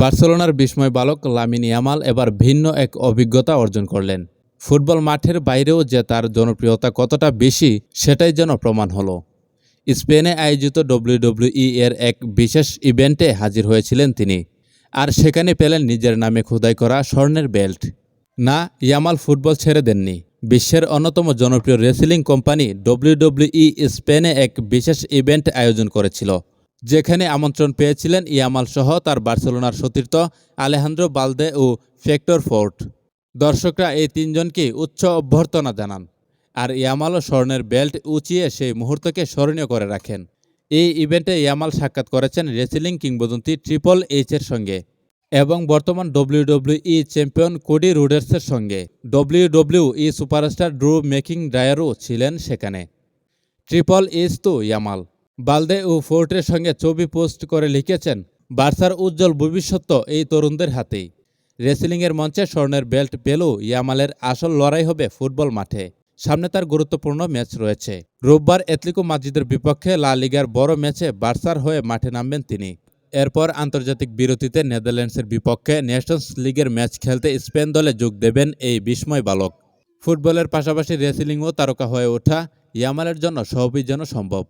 বার্সেলোনার বিস্ময় বালক লামিন ইয়ামাল এবার ভিন্ন এক অভিজ্ঞতা অর্জন করলেন। ফুটবল মাঠের বাইরেও যে তার জনপ্রিয়তা কতটা বেশি, সেটাই যেন প্রমাণ হলো। স্পেনে আয়োজিত ডব্লিউডব্লিউই এর এক বিশেষ ইভেন্টে হাজির হয়েছিলেন তিনি, আর সেখানে পেলেন নিজের নামে খোদাই করা স্বর্ণের বেল্ট। না, ইয়ামাল ফুটবল ছেড়ে দেননি। বিশ্বের অন্যতম জনপ্রিয় রেসলিং কোম্পানি ডব্লিউডব্লিউই স্পেনে এক বিশেষ ইভেন্ট আয়োজন করেছিল। যেখানে আমন্ত্রণ পেয়েছিলেন ইয়ামাল সহ তার বার্সেলোনার সতীর্থ আলেহান্দ্রো বালদে ও ফেক্টর ফোর্ট। দর্শকরা এই তিনজনকে উচ্চ অভ্যর্থনা জানান, আর ইয়ামালও স্বর্ণের বেল্ট উঁচিয়ে সেই মুহূর্তকে স্মরণীয় করে রাখেন। এই ইভেন্টে ইয়ামাল সাক্ষাৎ করেছেন রেসলিং কিংবদন্তি ট্রিপল এইচের সঙ্গে এবং বর্তমান ডব্লিউডব্লিউই চ্যাম্পিয়ন কোডি রুডার্সের সঙ্গে। ডব্লিউডব্লিউই সুপারস্টার ড্রু মেকিং ড্রায়ারও ছিলেন সেখানে। ট্রিপল এইচ তো ইয়ামাল। বালদে ও ফোর্টের সঙ্গে ছবি পোস্ট করে লিখেছেন, বার্সার উজ্জ্বল ভবিষ্যৎ এই তরুণদের হাতেই। রেসলিংয়ের মঞ্চে স্বর্ণের বেল্ট পেলেও ইয়ামালের আসল লড়াই হবে ফুটবল মাঠে। সামনে তার গুরুত্বপূর্ণ ম্যাচ রয়েছে। রোববার এতলিকো মাদ্রিদের বিপক্ষে লা লিগার বড় ম্যাচে বার্সার হয়ে মাঠে নামবেন তিনি। এরপর আন্তর্জাতিক বিরতিতে নেদারল্যান্ডসের বিপক্ষে নেশনস লিগের ম্যাচ খেলতে স্পেন দলে যোগ দেবেন এই বিস্ময় বালক। ফুটবলের পাশাপাশি রেসলিংও তারকা হয়ে ওঠা ইয়ামালের জন্য সবই যেন সম্ভব।